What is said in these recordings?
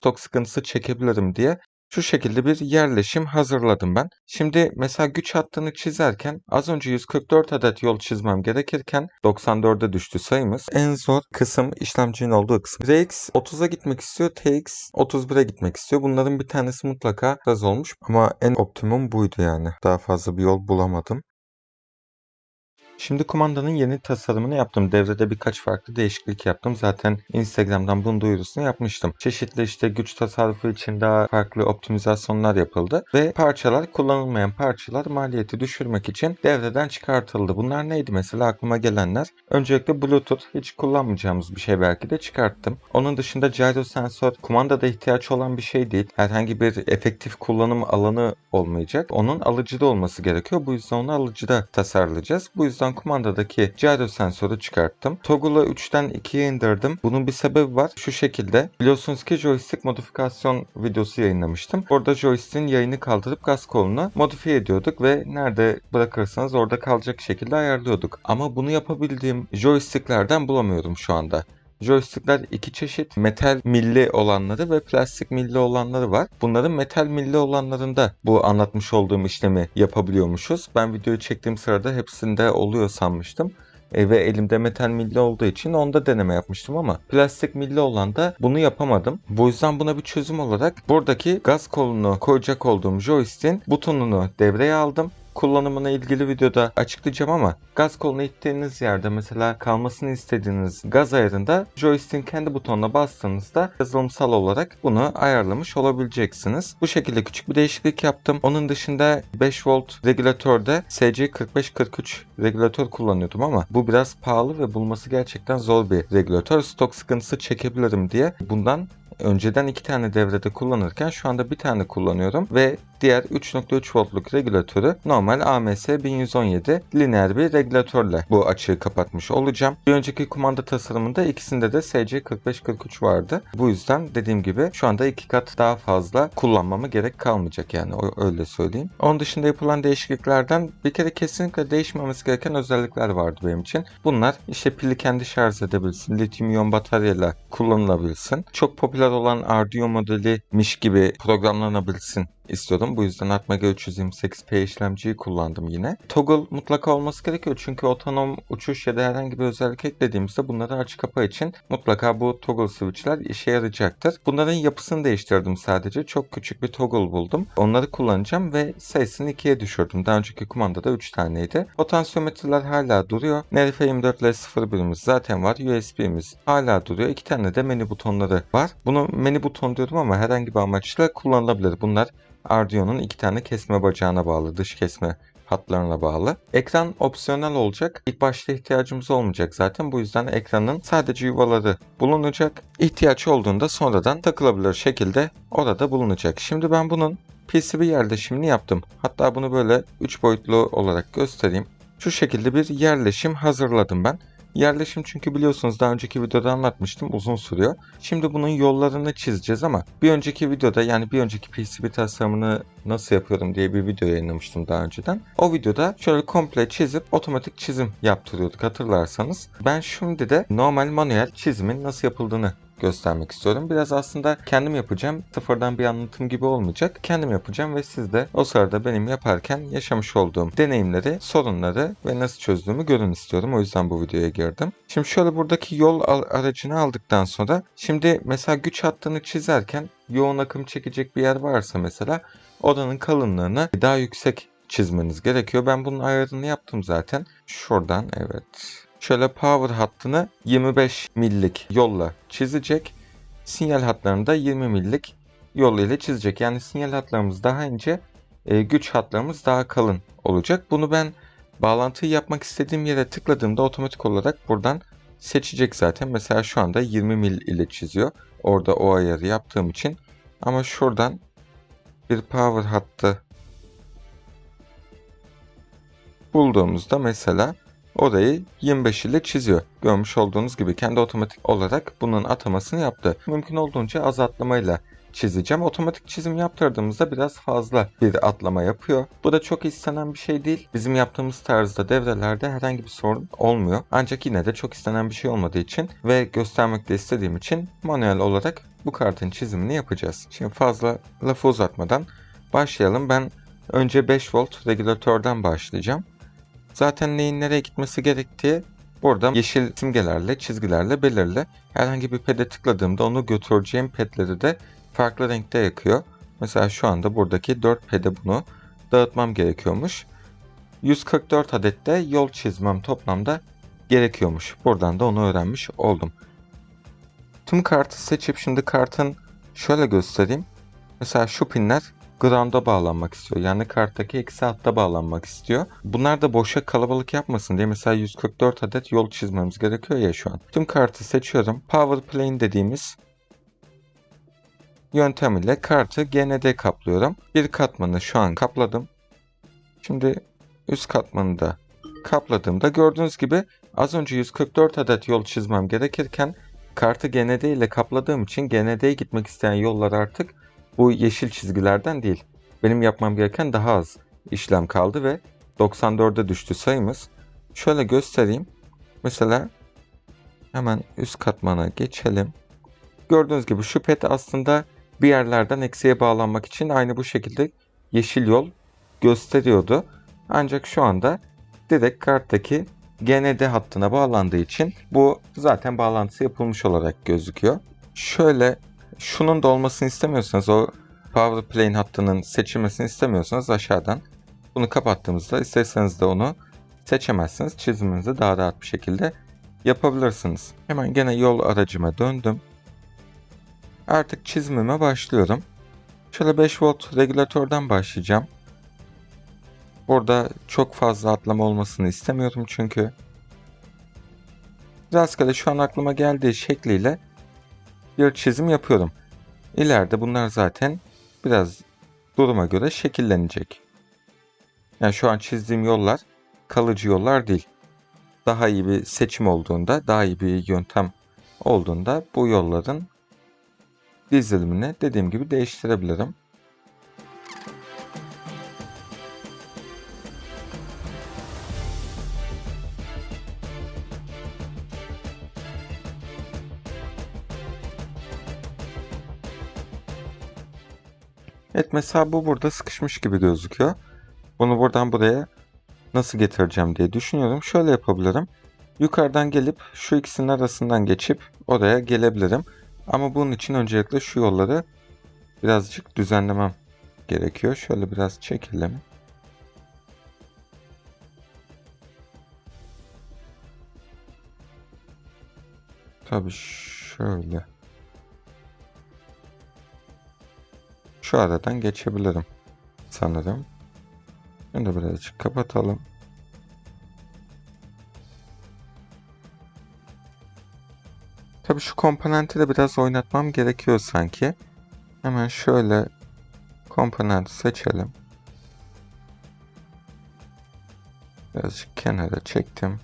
stok sıkıntısı çekebilirim diye şu şekilde bir yerleşim hazırladım ben. Şimdi mesela güç hattını çizerken az önce 144 adet yol çizmem gerekirken 94'e düştü sayımız. En zor kısım işlemcinin olduğu kısım. RX 30'a gitmek istiyor, TX 31'e gitmek istiyor. Bunların bir tanesi mutlaka az olmuş ama en optimum buydu yani. Daha fazla bir yol bulamadım. Şimdi kumandanın yeni tasarımını yaptım. Devrede birkaç farklı değişiklik yaptım. Zaten Instagram'dan bunun duyurusunu yapmıştım. Çeşitli işte güç tasarrufu için daha farklı optimizasyonlar yapıldı. Ve parçalar kullanılmayan parçalar maliyeti düşürmek için devreden çıkartıldı. Bunlar neydi mesela aklıma gelenler? Öncelikle Bluetooth hiç kullanmayacağımız bir şey belki de çıkarttım. Onun dışında gyro sensör kumandada ihtiyaç olan bir şey değil. Herhangi bir efektif kullanım alanı olmayacak. Onun alıcıda olması gerekiyor. Bu yüzden onu alıcıda tasarlayacağız. Bu yüzden kumandadaki gyro sensörü çıkarttım. Toggle'ı 3'ten 2'ye indirdim. Bunun bir sebebi var. Şu şekilde. Biliyorsunuz ki joystick modifikasyon videosu yayınlamıştım. Orada joystick'in yayını kaldırıp gaz kolunu modifiye ediyorduk ve nerede bırakırsanız orada kalacak şekilde ayarlıyorduk. Ama bunu yapabildiğim joysticklerden bulamıyorum şu anda. Joystickler iki çeşit metal milli olanları ve plastik milli olanları var. Bunların metal milli olanlarında bu anlatmış olduğum işlemi yapabiliyormuşuz. Ben videoyu çektiğim sırada hepsinde oluyor sanmıştım. E, ve elimde metal milli olduğu için onda deneme yapmıştım ama plastik milli olan da bunu yapamadım. Bu yüzden buna bir çözüm olarak buradaki gaz kolunu koyacak olduğum joystick'in butonunu devreye aldım kullanımına ilgili videoda açıklayacağım ama gaz kolunu ittiğiniz yerde mesela kalmasını istediğiniz gaz ayarında joystick'in kendi butonuna bastığınızda yazılımsal olarak bunu ayarlamış olabileceksiniz. Bu şekilde küçük bir değişiklik yaptım. Onun dışında 5 volt regülatörde SC4543 regülatör kullanıyordum ama bu biraz pahalı ve bulması gerçekten zor bir regülatör. Stok sıkıntısı çekebilirim diye bundan önceden iki tane devrede kullanırken şu anda bir tane kullanıyorum ve diğer 3.3 voltluk regülatörü normal AMS 1117 lineer bir regülatörle bu açığı kapatmış olacağım. Bir önceki kumanda tasarımında ikisinde de SC4543 vardı. Bu yüzden dediğim gibi şu anda iki kat daha fazla kullanmama gerek kalmayacak yani öyle söyleyeyim. Onun dışında yapılan değişikliklerden bir kere kesinlikle değişmemesi gereken özellikler vardı benim için. Bunlar işte pili kendi şarj edebilsin, lityum iyon bataryayla kullanılabilsin. Çok popüler olan Arduino modelimiş gibi programlanabilsin istiyordum. Bu yüzden Atmega 328P işlemciyi kullandım yine. Toggle mutlaka olması gerekiyor çünkü otonom uçuş ya da herhangi bir özellik eklediğimizde bunları aç kapa için mutlaka bu toggle switchler işe yarayacaktır. Bunların yapısını değiştirdim sadece. Çok küçük bir toggle buldum. Onları kullanacağım ve sayısını 2'ye düşürdüm. Daha önceki kumandada 3 taneydi. Potansiyometreler hala duruyor. NRF24 L01'imiz zaten var. USB'miz hala duruyor. 2 tane de menü butonları var. Bunu menü buton diyordum ama herhangi bir amaçla kullanılabilir. Bunlar Arduino'nun iki tane kesme bacağına bağlı, dış kesme hatlarına bağlı. Ekran opsiyonel olacak. İlk başta ihtiyacımız olmayacak zaten. Bu yüzden ekranın sadece yuvaları bulunacak. İhtiyaç olduğunda sonradan takılabilir şekilde orada bulunacak. Şimdi ben bunun PCB yerleşimini yaptım. Hatta bunu böyle 3 boyutlu olarak göstereyim. Şu şekilde bir yerleşim hazırladım ben. Yerleşim çünkü biliyorsunuz daha önceki videoda anlatmıştım uzun sürüyor. Şimdi bunun yollarını çizeceğiz ama bir önceki videoda yani bir önceki PCB tasarımını nasıl yapıyorum diye bir video yayınlamıştım daha önceden. O videoda şöyle komple çizip otomatik çizim yaptırıyorduk hatırlarsanız. Ben şimdi de normal manuel çizimin nasıl yapıldığını göstermek istiyorum. Biraz aslında kendim yapacağım. Sıfırdan bir anlatım gibi olmayacak. Kendim yapacağım ve siz de o sırada benim yaparken yaşamış olduğum deneyimleri, sorunları ve nasıl çözdüğümü görün istiyorum. O yüzden bu videoya girdim. Şimdi şöyle buradaki yol aracını aldıktan sonra şimdi mesela güç hattını çizerken yoğun akım çekecek bir yer varsa mesela odanın kalınlığını daha yüksek çizmeniz gerekiyor. Ben bunun ayarını yaptım zaten. Şuradan evet şöyle power hattını 25 millik yolla çizecek. Sinyal hatlarını da 20 millik yol ile çizecek. Yani sinyal hatlarımız daha ince, e, güç hatlarımız daha kalın olacak. Bunu ben bağlantıyı yapmak istediğim yere tıkladığımda otomatik olarak buradan seçecek zaten. Mesela şu anda 20 mil ile çiziyor. Orada o ayarı yaptığım için. Ama şuradan bir power hattı bulduğumuzda mesela orayı 25 ile çiziyor. Görmüş olduğunuz gibi kendi otomatik olarak bunun atamasını yaptı. Mümkün olduğunca az atlamayla çizeceğim. Otomatik çizim yaptırdığımızda biraz fazla bir atlama yapıyor. Bu da çok istenen bir şey değil. Bizim yaptığımız tarzda devrelerde herhangi bir sorun olmuyor. Ancak yine de çok istenen bir şey olmadığı için ve göstermek de istediğim için manuel olarak bu kartın çizimini yapacağız. Şimdi fazla lafı uzatmadan başlayalım. Ben önce 5 volt regülatörden başlayacağım. Zaten neyin nereye gitmesi gerektiği burada yeşil simgelerle, çizgilerle belirli. Herhangi bir pede tıkladığımda onu götüreceğim pedleri de farklı renkte yakıyor. Mesela şu anda buradaki 4 pede bunu dağıtmam gerekiyormuş. 144 adet de yol çizmem toplamda gerekiyormuş. Buradan da onu öğrenmiş oldum. Tüm kartı seçip şimdi kartın şöyle göstereyim. Mesela şu pinler ground'a bağlanmak istiyor. Yani karttaki eksi hatta bağlanmak istiyor. Bunlar da boşa kalabalık yapmasın diye mesela 144 adet yol çizmemiz gerekiyor ya şu an. Tüm kartı seçiyorum. Power plane dediğimiz yöntem ile kartı GND kaplıyorum. Bir katmanı şu an kapladım. Şimdi üst katmanı da kapladığımda gördüğünüz gibi az önce 144 adet yol çizmem gerekirken kartı GND ile kapladığım için GND'ye gitmek isteyen yollar artık bu yeşil çizgilerden değil. Benim yapmam gereken daha az işlem kaldı ve 94'e düştü sayımız. Şöyle göstereyim. Mesela hemen üst katmana geçelim. Gördüğünüz gibi şu pet aslında bir yerlerden eksiye bağlanmak için aynı bu şekilde yeşil yol gösteriyordu. Ancak şu anda direkt karttaki GND hattına bağlandığı için bu zaten bağlantısı yapılmış olarak gözüküyor. Şöyle şunun da olmasını istemiyorsanız o Power Plane hattının seçilmesini istemiyorsanız aşağıdan bunu kapattığımızda isterseniz de onu seçemezsiniz. Çiziminizi daha rahat bir şekilde yapabilirsiniz. Hemen gene yol aracıma döndüm. Artık çizimime başlıyorum. Şöyle 5 volt regülatörden başlayacağım. Burada çok fazla atlama olmasını istemiyorum çünkü. Rastgele şu an aklıma geldiği şekliyle bir çizim yapıyorum. İleride bunlar zaten biraz duruma göre şekillenecek. Yani şu an çizdiğim yollar kalıcı yollar değil. Daha iyi bir seçim olduğunda, daha iyi bir yöntem olduğunda bu yolların dizilimini dediğim gibi değiştirebilirim. Evet mesela bu burada sıkışmış gibi gözüküyor. Bunu buradan buraya nasıl getireceğim diye düşünüyorum. Şöyle yapabilirim. Yukarıdan gelip şu ikisinin arasından geçip oraya gelebilirim. Ama bunun için öncelikle şu yolları birazcık düzenlemem gerekiyor. Şöyle biraz çekelim. Tabii şöyle. Şu aradan geçebilirim sanırım. Bunu da birazcık kapatalım. Tabii şu komponenti de biraz oynatmam gerekiyor sanki. Hemen şöyle komponenti seçelim. Birazcık kenara çektim.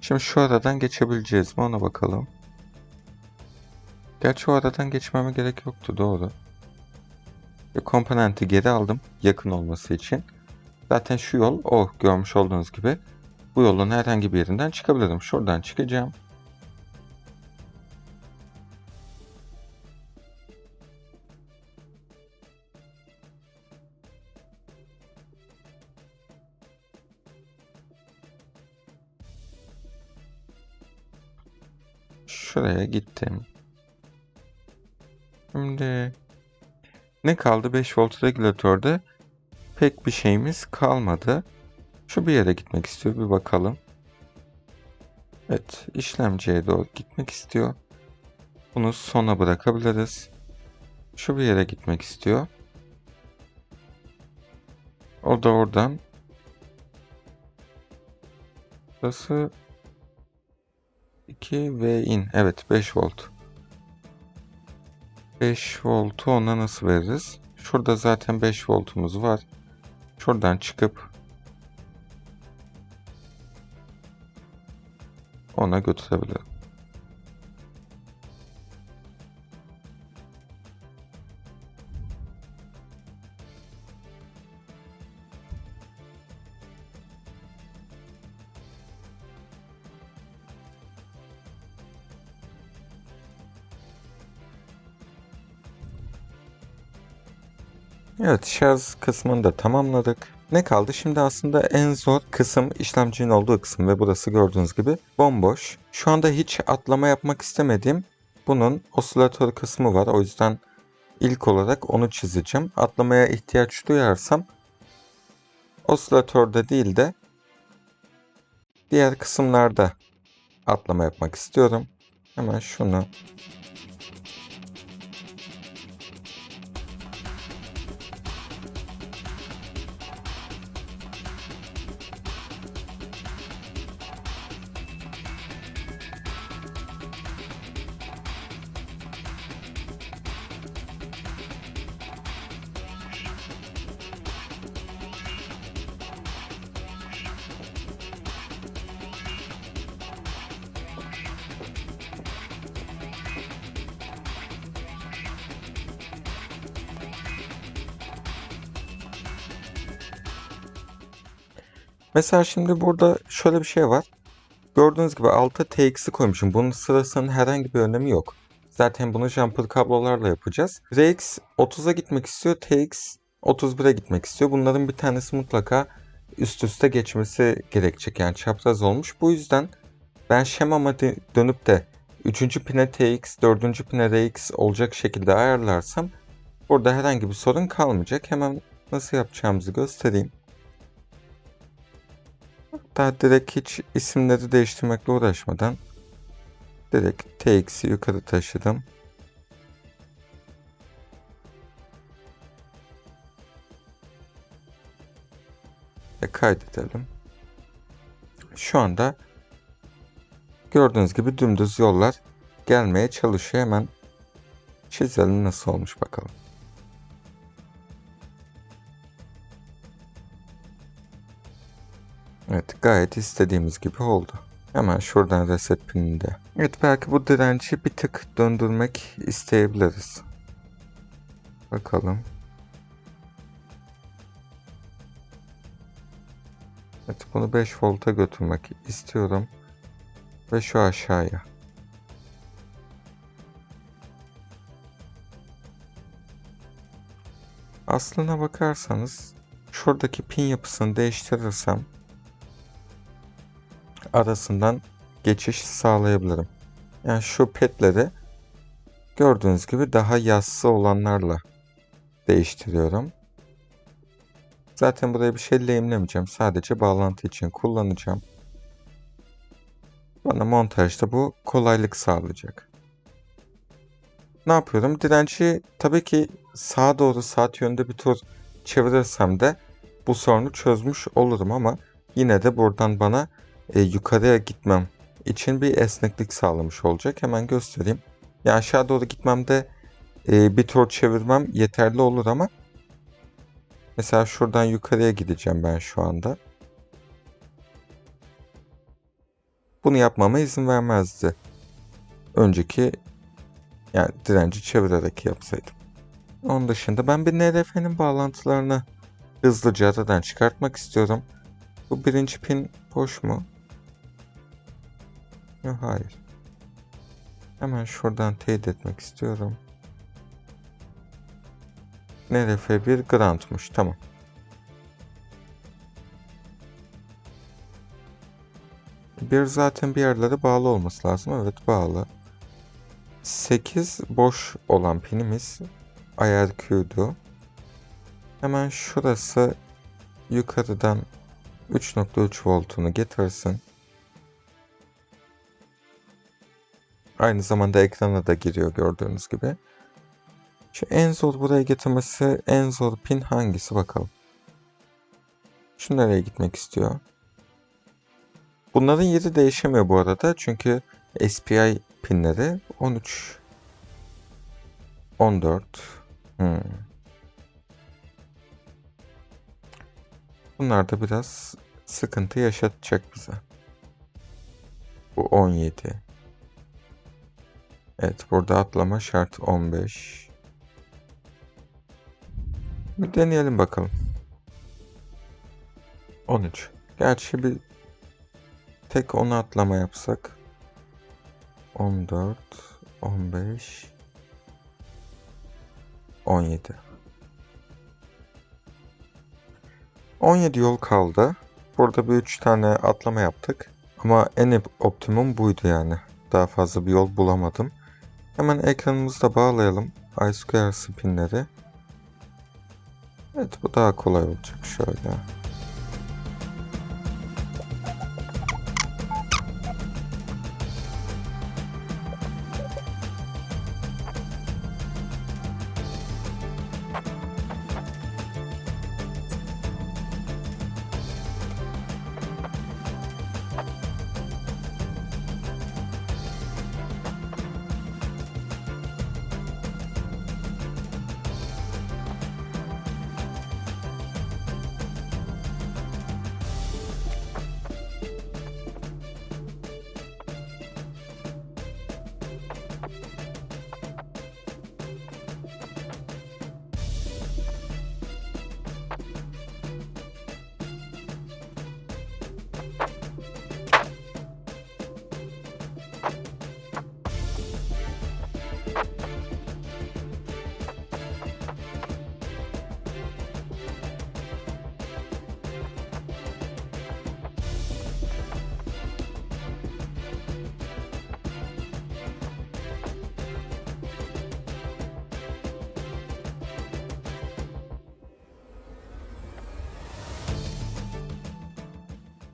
Şimdi şu aradan geçebileceğiz mi ona bakalım. Gerçi o aradan geçmeme gerek yoktu doğru. Ve komponenti geri aldım yakın olması için. Zaten şu yol o görmüş olduğunuz gibi. Bu yolun herhangi bir yerinden çıkabilirim. Şuradan çıkacağım. Şuraya gittim. Şimdi ne kaldı? 5 volt regülatörde pek bir şeyimiz kalmadı. Şu bir yere gitmek istiyor. Bir bakalım. Evet. işlemciye doğru gitmek istiyor. Bunu sona bırakabiliriz. Şu bir yere gitmek istiyor. O da oradan. Burası 2 V in. Evet 5 volt. 5 voltu ona nasıl veririz? Şurada zaten 5 voltumuz var. Şuradan çıkıp ona götürebilirim. Evet şarj kısmını da tamamladık. Ne kaldı? Şimdi aslında en zor kısım işlemcinin olduğu kısım ve burası gördüğünüz gibi bomboş. Şu anda hiç atlama yapmak istemediğim bunun osilatör kısmı var. O yüzden ilk olarak onu çizeceğim. Atlamaya ihtiyaç duyarsam osilatörde değil de diğer kısımlarda atlama yapmak istiyorum. Hemen şunu Mesela şimdi burada şöyle bir şey var. Gördüğünüz gibi alta TX'i koymuşum. Bunun sırasının herhangi bir önemi yok. Zaten bunu jumper kablolarla yapacağız. RX 30'a gitmek istiyor. TX 31'e gitmek istiyor. Bunların bir tanesi mutlaka üst üste geçmesi gerekecek. Yani çapraz olmuş. Bu yüzden ben şemama dönüp de 3. pine TX, 4. pine RX olacak şekilde ayarlarsam burada herhangi bir sorun kalmayacak. Hemen nasıl yapacağımızı göstereyim. Hatta direkt hiç isimleri değiştirmekle uğraşmadan direkt TX'i yukarı taşıdım. Ve kaydedelim. Şu anda gördüğünüz gibi dümdüz yollar gelmeye çalışıyor. Hemen çizelim nasıl olmuş bakalım. Evet gayet istediğimiz gibi oldu. Hemen şuradan reset pininde. Evet belki bu direnci bir tık döndürmek isteyebiliriz. Bakalım. Evet bunu 5 volta götürmek istiyorum. Ve şu aşağıya. Aslına bakarsanız şuradaki pin yapısını değiştirirsem arasından geçiş sağlayabilirim. Yani şu petleri gördüğünüz gibi daha yassı olanlarla değiştiriyorum. Zaten buraya bir şey lehimlemeyeceğim. Sadece bağlantı için kullanacağım. Bana montajda bu kolaylık sağlayacak. Ne yapıyorum? Direnci tabii ki sağa doğru saat yönünde bir tur çevirirsem de bu sorunu çözmüş olurum ama yine de buradan bana e, yukarıya gitmem için bir esneklik sağlamış olacak. Hemen göstereyim. Ya aşağı doğru gitmemde e, bir tur çevirmem yeterli olur ama mesela şuradan yukarıya gideceğim ben şu anda. Bunu yapmama izin vermezdi. Önceki yani direnci çevirerek yapsaydım. Onun dışında ben bir NRF'nin bağlantılarını hızlıca aradan çıkartmak istiyorum. Bu birinci pin boş mu? Yok hayır. Hemen şuradan teyit etmek istiyorum. NRF1 grantmış. Tamam. Bir zaten bir yerlere bağlı olması lazım. Evet bağlı. 8 boş olan pinimiz IRQ'du. Hemen şurası yukarıdan 3.3 voltunu getirsin. Aynı zamanda ekrana da giriyor gördüğünüz gibi. Şu en zor buraya getirmesi en zor pin hangisi bakalım. Şu nereye gitmek istiyor? Bunların yeri değişemiyor bu arada. Çünkü SPI pinleri 13 14 hmm. Bunlar da biraz sıkıntı yaşatacak bize. Bu 17 Evet burada atlama şart 15. Bir deneyelim bakalım. 13. Gerçi bir tek onu atlama yapsak. 14, 15, 17. 17 yol kaldı. Burada bir 3 tane atlama yaptık. Ama en optimum buydu yani. Daha fazla bir yol bulamadım. Hemen ekranımızı da bağlayalım. iSquare spinleri. Evet bu daha kolay olacak şöyle.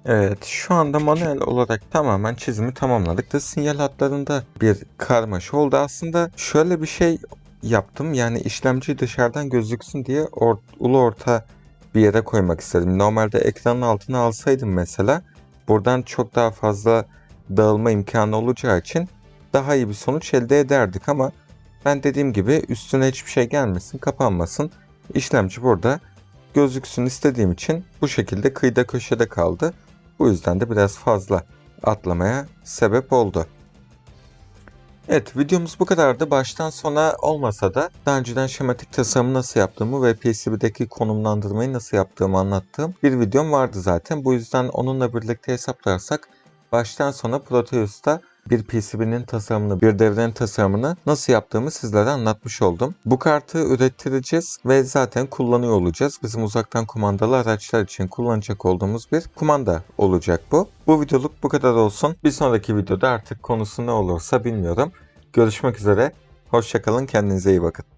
Evet, şu anda manuel olarak tamamen çizimi tamamladık da sinyal hatlarında bir karmaşa oldu. Aslında şöyle bir şey yaptım. Yani işlemci dışarıdan gözüksün diye or ulu orta bir yere koymak istedim. Normalde ekranın altına alsaydım mesela buradan çok daha fazla dağılma imkanı olacağı için daha iyi bir sonuç elde ederdik ama ben dediğim gibi üstüne hiçbir şey gelmesin, kapanmasın. İşlemci burada gözüksün istediğim için bu şekilde kıyıda köşede kaldı. Bu yüzden de biraz fazla atlamaya sebep oldu. Evet videomuz bu kadardı. Baştan sona olmasa da daha önceden şematik tasarımı nasıl yaptığımı ve PCB'deki konumlandırmayı nasıl yaptığımı anlattığım bir videom vardı zaten. Bu yüzden onunla birlikte hesaplarsak baştan sona Proteus'ta bir PCB'nin tasarımını, bir devrenin tasarımını nasıl yaptığımı sizlere anlatmış oldum. Bu kartı ürettireceğiz ve zaten kullanıyor olacağız. Bizim uzaktan kumandalı araçlar için kullanacak olduğumuz bir kumanda olacak bu. Bu videoluk bu kadar olsun. Bir sonraki videoda artık konusu ne olursa bilmiyorum. Görüşmek üzere. Hoşçakalın. Kendinize iyi bakın.